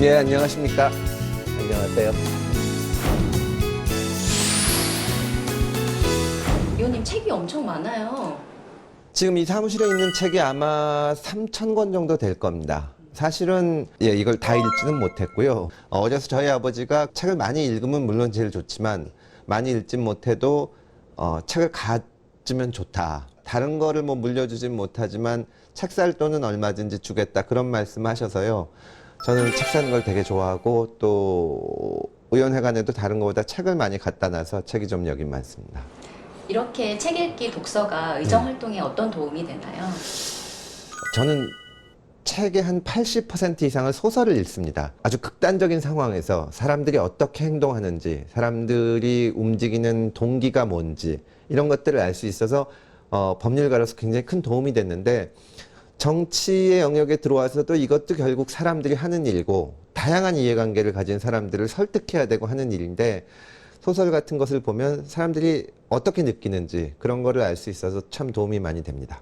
예, 안녕하십니까. 안녕하세요. 위원님 책이 엄청 많아요. 지금 이 사무실에 있는 책이 아마 3천 권 정도 될 겁니다. 사실은 예, 이걸 다 읽지는 못했고요. 어, 어려서 저희 아버지가 책을 많이 읽으면 물론 제일 좋지만 많이 읽진 못해도 어, 책을 가지면 좋다. 다른 거를 뭐 물려주진 못하지만 책 살 돈은 얼마든지 주겠다 그런 말씀하셔서요. 저는 책 사는 걸 되게 좋아하고 또 의원회관에도 다른 것보다 책을 많이 갖다 놔서 책이 좀 여긴 많습니다. 이렇게 책 읽기 독서가 네. 의정 활동에 어떤 도움이 되나요? 저는 책의 한 80% 이상을 소설을 읽습니다. 아주 극단적인 상황에서 사람들이 어떻게 행동하는지, 사람들이 움직이는 동기가 뭔지, 이런 것들을 알 수 있어서 어, 법률가로서 굉장히 큰 도움이 됐는데, 정치의 영역에 들어와서도 이것도 결국 사람들이 하는 일이고, 다양한 이해관계를 가진 사람들을 설득해야 되고 하는 일인데, 소설 같은 것을 보면 사람들이 어떻게 느끼는지 그런 거를 알 수 있어서 참 도움이 많이 됩니다.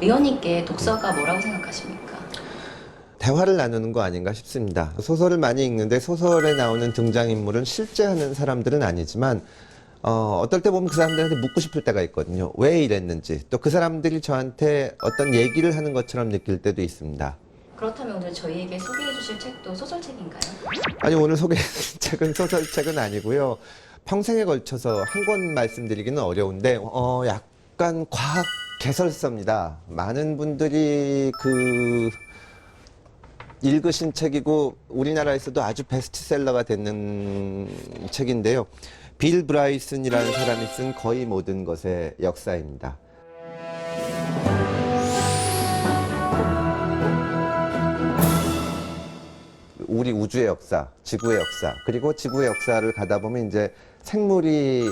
위원님께 독서가 뭐라고 생각하십니까? 대화를 나누는 거 아닌가 싶습니다. 소설을 많이 읽는데 소설에 나오는 등장인물은 실제 하는 사람들은 아니지만 어, 어떨 때 보면 그 사람들한테 묻고 싶을 때가 있거든요. 왜 이랬는지. 또 그 사람들이 저한테 어떤 얘기를 하는 것처럼 느낄 때도 있습니다. 그렇다면 오늘 저희에게 소개해 주실 책도 소설책인가요? 아니, 오늘 소개해드린 책은 소설책은 아니고요. 평생에 걸쳐서 한 권 말씀드리기는 어려운데, 어, 약간 과학 개설서입니다. 많은 분들이 그, 읽으신 책이고 우리나라에서도 아주 베스트셀러가 되는 책인데요. 빌 브라이슨이라는 사람이 쓴 거의 모든 것의 역사입니다. 우리 우주의 역사, 지구의 역사, 그리고 지구의 역사를 가다 보면 이제 생물이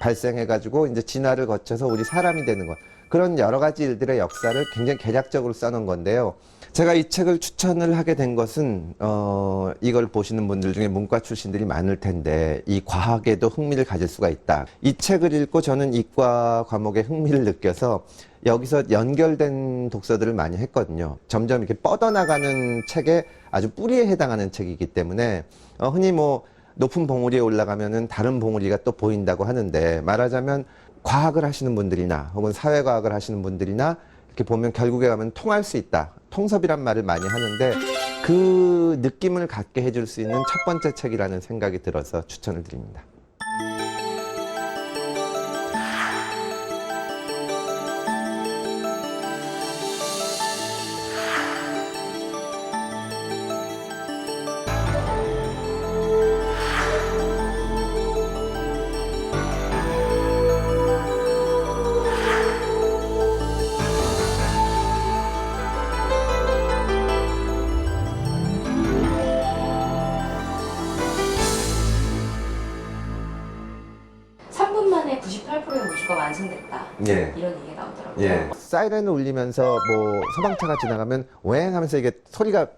발생해가지고 이제 진화를 거쳐서 우리 사람이 되는 것. 그런 여러 가지 일들의 역사를 굉장히 개략적으로 써놓은 건데요. 제가 이 책을 추천을 하게 된 것은, 어, 이걸 보시는 분들 중에 문과 출신들이 많을 텐데, 이 과학에도 흥미를 가질 수가 있다. 이 책을 읽고 저는 이과 과목에 흥미를 느껴서 여기서 연결된 독서들을 많이 했거든요. 점점 이렇게 뻗어나가는 책에 아주 뿌리에 해당하는 책이기 때문에, 어, 흔히 뭐, 높은 봉우리에 올라가면은 다른 봉우리가 또 보인다고 하는데, 말하자면 과학을 하시는 분들이나 혹은 사회과학을 하시는 분들이나 이렇게 보면 결국에 가면 통할 수 있다. 통섭이란 말을 많이 하는데 그 느낌을 갖게 해줄 수 있는 첫 번째 책이라는 생각이 들어서 추천을 드립니다. 사이렌을 울리면서 뭐 소방차가 지나가면 웽 하면서 이게 소리가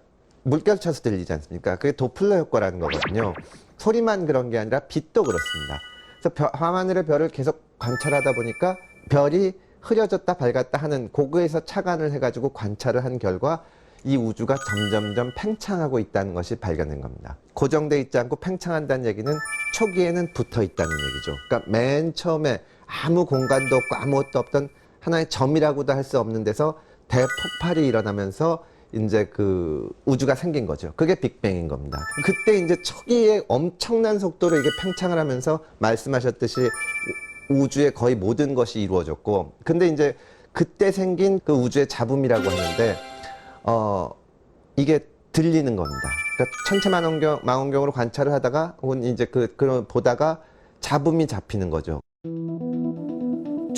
물결 쳐서 들리지 않습니까? 그게 도플러 효과라는 거거든요. 소리만 그런 게 아니라 빛도 그렇습니다. 그래서 벼- 밤하늘의 별을 계속 관찰하다 보니까 별이 흐려졌다 밝았다 하는 고그에서 착안을 해가지고 관찰을 한 결과 이 우주가 점점점 팽창하고 있다는 것이 발견된 겁니다. 고정돼 있지 않고 팽창한다는 얘기는 초기에는 붙어 있다는 얘기죠. 그러니까 맨 처음에 아무 공간도 없고 아무것도 없던 하나의 점이라고도 할 수 없는 데서 대폭발이 일어나면서 이제 그 우주가 생긴 거죠. 그게 빅뱅인 겁니다. 그때 이제 초기에 엄청난 속도로 이게 팽창을 하면서 말씀하셨듯이 우- 우주의 거의 모든 것이 이루어졌고, 근데 이제 그때 생긴 그 우주의 잡음이라고 하는데, 어, 이게 들리는 겁니다. 그러니까 천체 망원경, 망원경으로 관찰을 하다가, 혹은 이제 그, 그, 보다가 잡음이 잡히는 거죠.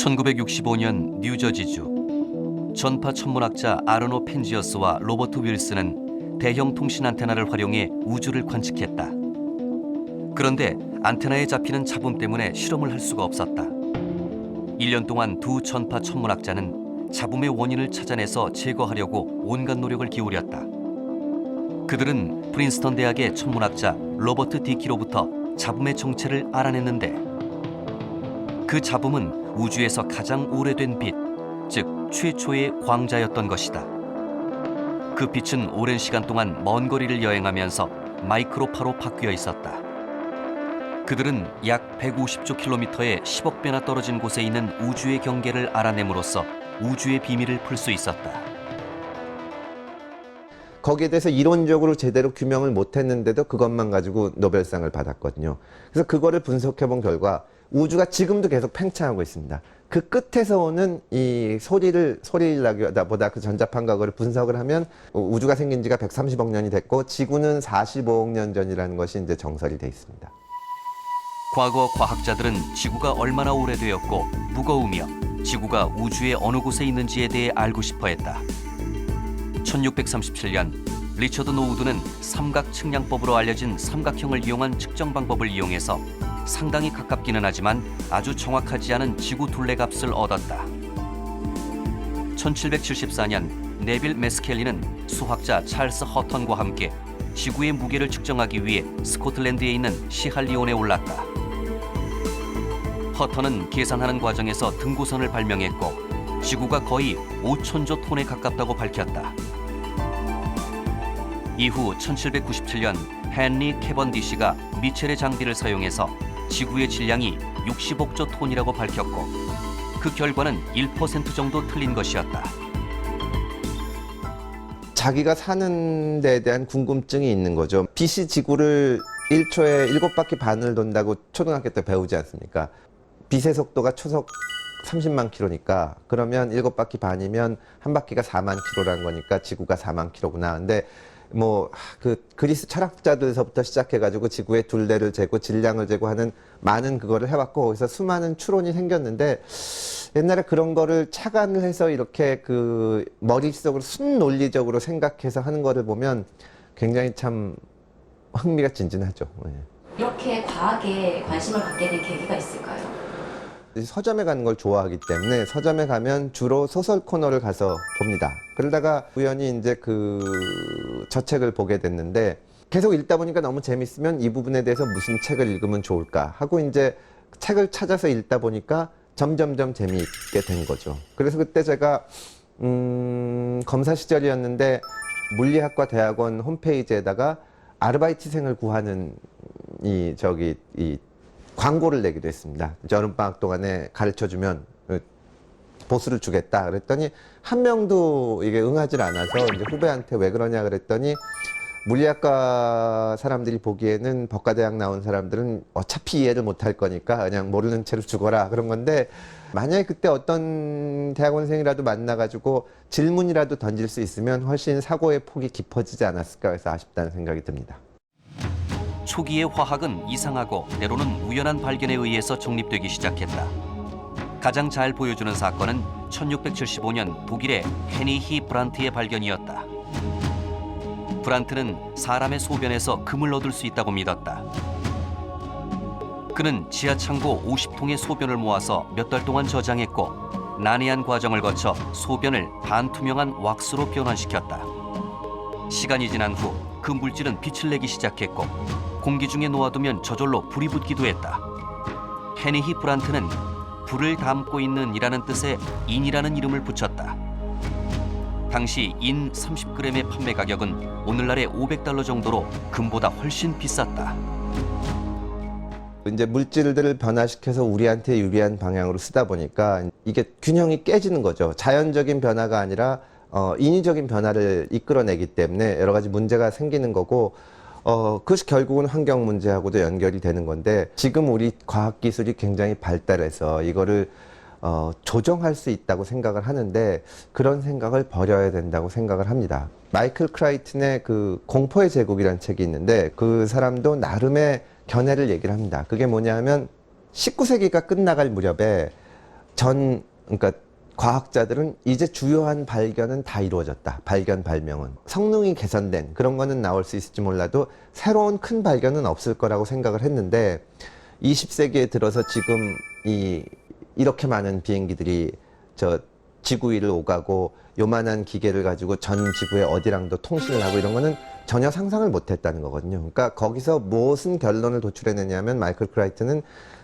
1965년 뉴저지주 전파 천문학자 아르노 펜지어스와 로버트 윌슨은 대형 통신 안테나를 활용해 우주를 관측했다. 그런데 안테나에 잡히는 잡음 때문에 실험을 할 수가 없었다. 1년 동안 두 전파 천문학자는 잡음의 원인을 찾아내서 제거하려고 온갖 노력을 기울였다. 그들은 프린스턴 대학의 천문학자 로버트 디키로부터 잡음의 정체를 알아냈는데 그 잡음은 우주에서 가장 오래된 빛, 즉 최초의 광자였던 것이다. 그 빛은 오랜 시간 동안 먼 거리를 여행하면서 마이크로파로 바뀌어 있었다. 그들은 약 150조 킬로미터의 10억 배나 떨어진 곳에 있는 우주의 경계를 알아냄으로써 우주의 비밀을 풀 수 있었다. 거기에 대해서 이론적으로 제대로 규명을 못 했는데도 그것만 가지고 노벨상을 받았거든요. 그래서 그거를 분석해 본 결과 우주가 지금도 계속 팽창하고 있습니다. 그 끝에서 오는 이 소리를 소리라기보다 그 전자파인 거를 분석을 하면 우주가 생긴 지가 130억 년이 됐고 지구는 45억 년 전이라는 것이 이제 정설이 돼 있습니다. 과거 과학자들은 지구가 얼마나 오래되었고 무거우며 지구가 우주의 어느 곳에 있는지에 대해 알고 싶어 했다. 1637년 리처드 노우드는 삼각 측량법으로 알려진 삼각형을 이용한 측정 방법을 이용해서 상당히 가깝기는 하지만 아주 정확하지 않은 지구 둘레 값을 얻었다. 1774년 네빌 메스켈리는 수학자 찰스 허턴과 함께 지구의 무게를 측정하기 위해 스코틀랜드에 있는 시할리온에 올랐다. 허턴은 계산하는 과정에서 등고선을 발명했고 지구가 거의 5천조 톤에 가깝다고 밝혔다. 이후 1797년 헨리 캐번디시가 미첼의 장비를 사용해서 지구의 질량이 60억조 톤이라고 밝혔고 그 결과는 1% 정도 틀린 것이었다. 자기가 사는 데에 대한 궁금증이 있는 거죠. 빛이 지구를 1초에 7바퀴 반을 돈다고 초등학교 때 배우지 않습니까? 빛의 속도가 초속 30만 킬로니까 그러면 7바퀴 반이면 한 바퀴가 4만 킬로라는 거니까 지구가 4만 킬로구나. 근데 뭐 그 그리스 철학자들서부터 시작해 가지고 지구의 둘레를 재고 질량을 재고 하는 많은 그거를 해 왔고 거기서 수많은 추론이 생겼는데 옛날에 그런 거를 착안을 해서 이렇게 그 머릿속으로 순논리적으로 생각해서 하는 거를 보면 굉장히 참 흥미가 진진하죠. 예. 이렇게 과학에 관심을 갖게 된 계기가 있을까요? 서점에 가는 걸 좋아하기 때문에 서점에 가면 주로 소설 코너를 가서 봅니다. 그러다가 우연히 이제 그 저 책을 보게 됐는데 계속 읽다 보니까 너무 재밌으면 이 부분에 대해서 무슨 책을 읽으면 좋을까 하고 이제 책을 찾아서 읽다 보니까 점점점 재미있게 된 거죠. 그래서 그때 제가 음, 검사 시절이었는데 물리학과 대학원 홈페이지에다가 아르바이트생을 구하는 이 저기 이 광고를 내기도 했습니다. 여름방학 동안에 가르쳐 주면 보수를 주겠다. 그랬더니 한 명도 이게 응하지 않아서 이제 후배한테 왜 그러냐 그랬더니 물리학과 사람들이 보기에는 법과대학 나온 사람들은 어차피 이해를 못할 거니까 그냥 모르는 채로 죽어라 그런 건데 만약에 그때 어떤 대학원생이라도 만나가지고 질문이라도 던질 수 있으면 훨씬 사고의 폭이 깊어지지 않았을까 해서 아쉽다는 생각이 듭니다. 초기의 화학은 이상하고 때로는 우연한 발견에 의해서 정립되기 시작했다. 가장 잘 보여주는 사건은 1675년 독일의 헤니히 브란트의 발견이었다. 브란트는 사람의 소변에서 금을 얻을 수 있다고 믿었다. 그는 지하 창고 50통의 소변을 모아서 몇 달 동안 저장했고 난해한 과정을 거쳐 소변을 반투명한 왁스로 변환시켰다. 시간이 지난 후 그 물질은 빛을 내기 시작했고 공기 중에 놓아두면 저절로 불이 붙기도 했다. 헤니히 브란트는 불을 담고 있는 이라는 뜻의 인이라는 이름을 붙였다. 당시 인 30g의 판매 가격은 오늘날의 500달러 정도로 금보다 훨씬 비쌌다. 이제 물질들을 변화시켜서 우리한테 유리한 방향으로 쓰다 보니까 이게 균형이 깨지는 거죠. 자연적인 변화가 아니라 어, 인위적인 변화를 이끌어내기 때문에 여러 가지 문제가 생기는 거고 어, 그것이 결국은 환경 문제하고도 연결이 되는 건데 지금 우리 과학 기술이 굉장히 발달해서 이거를 어, 조정할 수 있다고 생각을 하는데 그런 생각을 버려야 된다고 생각을 합니다. 마이클 크라이튼의 그 공포의 제국이라는 책이 있는데 그 사람도 나름의 견해를 얘기를 합니다. 그게 뭐냐면 19세기가 끝나갈 무렵에 전 그러니까 과학자들은 이제 주요한 발견은 다 이루어졌다. 발견 발명은 성능이 개선된 그런 거는 나올 수 있을지 몰라도 새로운 큰 발견은 없을 거라고 생각을 했는데 20세기에 들어서 지금 이 이렇게 많은 비행기들이 저 지구 위를 오가고 요만한 기계를 가지고 전 지구의 어디랑도 통신을 하고 이런 거는 전혀 상상을 못 했다는 거거든요. 그러니까 거기서 무슨 결론을 도출해내냐면 마이클 크라이트는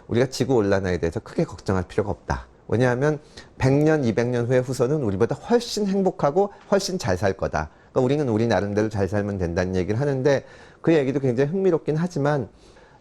우리가 지구 온난화에 대해서 크게 걱정할 필요가 없다. 왜냐하면 100년, 200년 후의 후손은 우리보다 훨씬 행복하고 훨씬 잘 살 거다. 그러니까 우리는 우리 나름대로 잘 살면 된다는 얘기를 하는데 그 얘기도 굉장히 흥미롭긴 하지만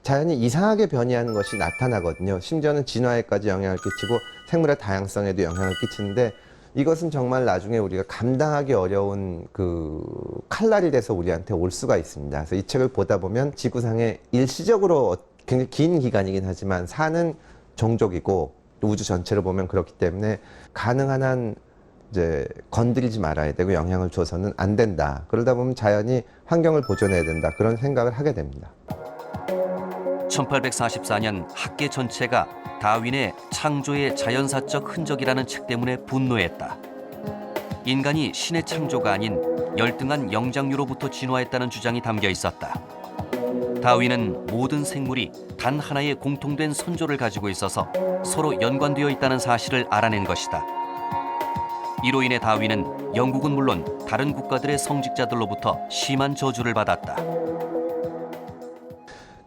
자연이 이상하게 변이하는 것이 나타나거든요. 심지어는 진화에까지 영향을 끼치고 생물의 다양성에도 영향을 끼치는데 이것은 정말 나중에 우리가 감당하기 어려운 그 칼날이 돼서 우리한테 올 수가 있습니다. 그래서 이 책을 보다 보면 지구상에 일시적으로 굉장히 긴 기간이긴 하지만 사는 종족이고 또 우주 전체를 보면 그렇기 때문에 가능한 한 이제 건드리지 말아야 되고 영향을 줘서는 안 된다. 그러다 보면 자연이 환경을 보존해야 된다. 그런 생각을 하게 됩니다. 1844년 학계 전체가 다윈의 창조의 자연사적 흔적이라는 책 때문에 분노했다. 인간이 신의 창조가 아닌 열등한 영장류로부터 진화했다는 주장이 담겨 있었다. 다윈은 모든 생물이 단 하나의 공통된 선조를 가지고 있어서 서로 연관되어 있다는 사실을 알아낸 것이다. 이로 인해 다윈은 영국은 물론 다른 국가들의 성직자들로부터 심한 저주를 받았다.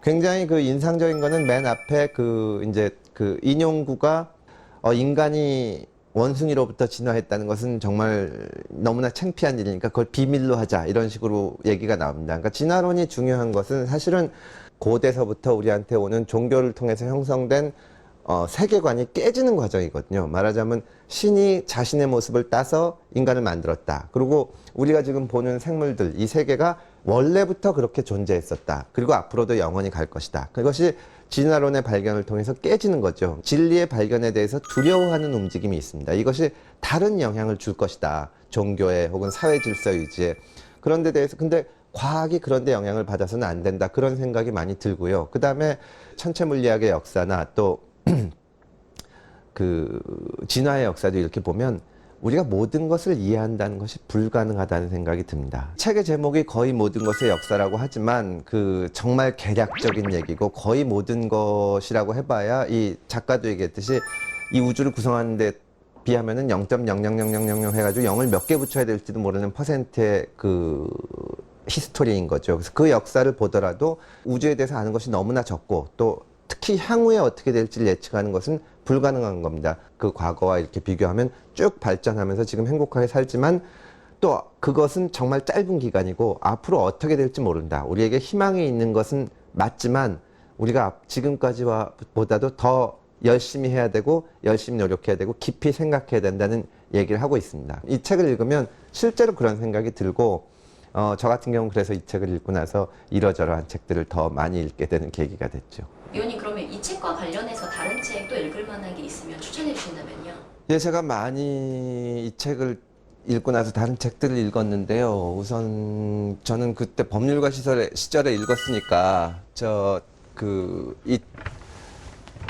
굉장히 그 인상적인 거는 맨 앞에 그 이제 그 인용구가 어 인간이 원숭이로부터 진화했다는 것은 정말 너무나 창피한 일이니까 그걸 비밀로 하자 이런 식으로 얘기가 나옵니다. 그러니까 진화론이 중요한 것은 사실은 고대서부터 우리한테 오는 종교를 통해서 형성된 어, 세계관이 깨지는 과정이거든요. 말하자면 신이 자신의 모습을 따서 인간을 만들었다. 그리고 우리가 지금 보는 생물들, 이 세계가 원래부터 그렇게 존재했었다. 그리고 앞으로도 영원히 갈 것이다. 그것이 진화론의 발견을 통해서 깨지는 거죠. 진리의 발견에 대해서 두려워하는 움직임이 있습니다. 이것이 다른 영향을 줄 것이다. 종교에 혹은 사회 질서 유지에. 그런 데 대해서 근데 과학이 그런 데 영향을 받아서는 안 된다. 그런 생각이 많이 들고요. 그 다음에 천체 물리학의 역사나 또 그 진화의 역사도 이렇게 보면 우리가 모든 것을 이해한다는 것이 불가능하다는 생각이 듭니다. 책의 제목이 거의 모든 것의 역사라고 하지만 그 정말 개략적인 얘기고 거의 모든 것이라고 해봐야 이 작가도 얘기했듯이 이 우주를 구성하는데 비하면은 0.0000000 해가지고 0을 몇 개 붙여야 될지도 모르는 퍼센트의 그 히스토리인 거죠. 그래서 그 역사를 보더라도 우주에 대해서 아는 것이 너무나 적고 또 특히 향후에 어떻게 될지를 예측하는 것은 불가능한 겁니다. 그 과거와 이렇게 비교하면 쭉 발전하면서 지금 행복하게 살지만 또 그것은 정말 짧은 기간이고 앞으로 어떻게 될지 모른다. 우리에게 희망이 있는 것은 맞지만 우리가 지금까지와 보다도 더 열심히 해야 되고 열심히 노력해야 되고 깊이 생각해야 된다는 얘기를 하고 있습니다. 이 책을 읽으면 실제로 그런 생각이 들고 어, 저 같은 경우는 그래서 이 책을 읽고 나서 이러저러한 책들을 더 많이 읽게 되는 계기가 됐죠. 위원님 그러면 이 책과 읽을 만한 게 있으면 추천해 주신다면요? 예, 제가 많이 이 책을 읽고 나서 다른 책들을 읽었는데요. 우선 저는 그때 법률가 시절에, 시절에 읽었으니까 저 그 이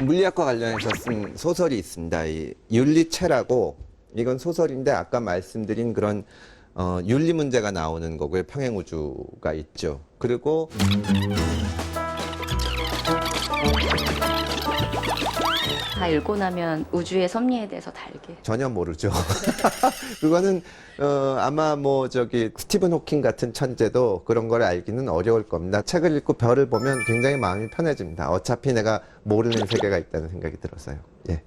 물리학과 관련해서 쓴 소설이 있습니다. 이 윤리체라고 이건 소설인데 아까 말씀드린 그런 어, 윤리 문제가 나오는 거고요. 평행 우주가 있죠. 그리고 다 읽고 나면 우주의 섭리에 대해서 다 알게. 전혀 모르죠. 그거는 어, 아마 뭐 저기 스티븐 호킹 같은 천재도 그런 걸 알기는 어려울 겁니다. 책을 읽고 별을 보면 굉장히 마음이 편해집니다. 어차피 내가 모르는 세계가 있다는 생각이 들어서요. 예.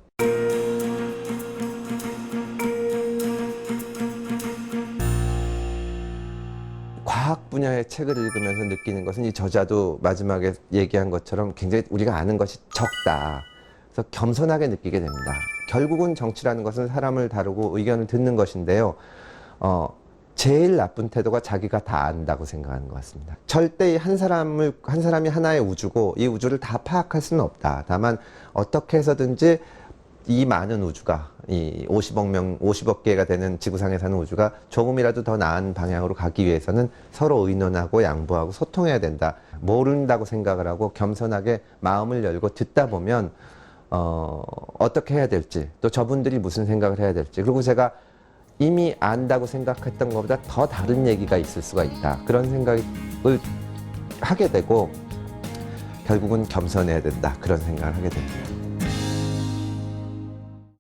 과학 분야의 책을 읽으면서 느끼는 것은 이 저자도 마지막에 얘기한 것처럼 굉장히 우리가 아는 것이 적다. 그래서 겸손하게 느끼게 됩니다. 결국은 정치라는 것은 사람을 다루고 의견을 듣는 것인데요. 어, 제일 나쁜 태도가 자기가 다 안다고 생각하는 것 같습니다. 절대 한 사람을, 한 사람이 하나의 우주고 이 우주를 다 파악할 수는 없다. 다만 어떻게 해서든지 이 많은 우주가 이 50억 명, 50억 개가 되는 지구상에 사는 우주가 조금이라도 더 나은 방향으로 가기 위해서는 서로 의논하고 양보하고 소통해야 된다. 모른다고 생각을 하고 겸손하게 마음을 열고 듣다 보면 어, 어떻게 해야 될지 또 저분들이 무슨 생각을 해야 될지 그리고 제가 이미 안다고 생각했던 것보다 더 다른 얘기가 있을 수가 있다. 그런 생각을 하게 되고 결국은 겸손해야 된다. 그런 생각을 하게 됩니다.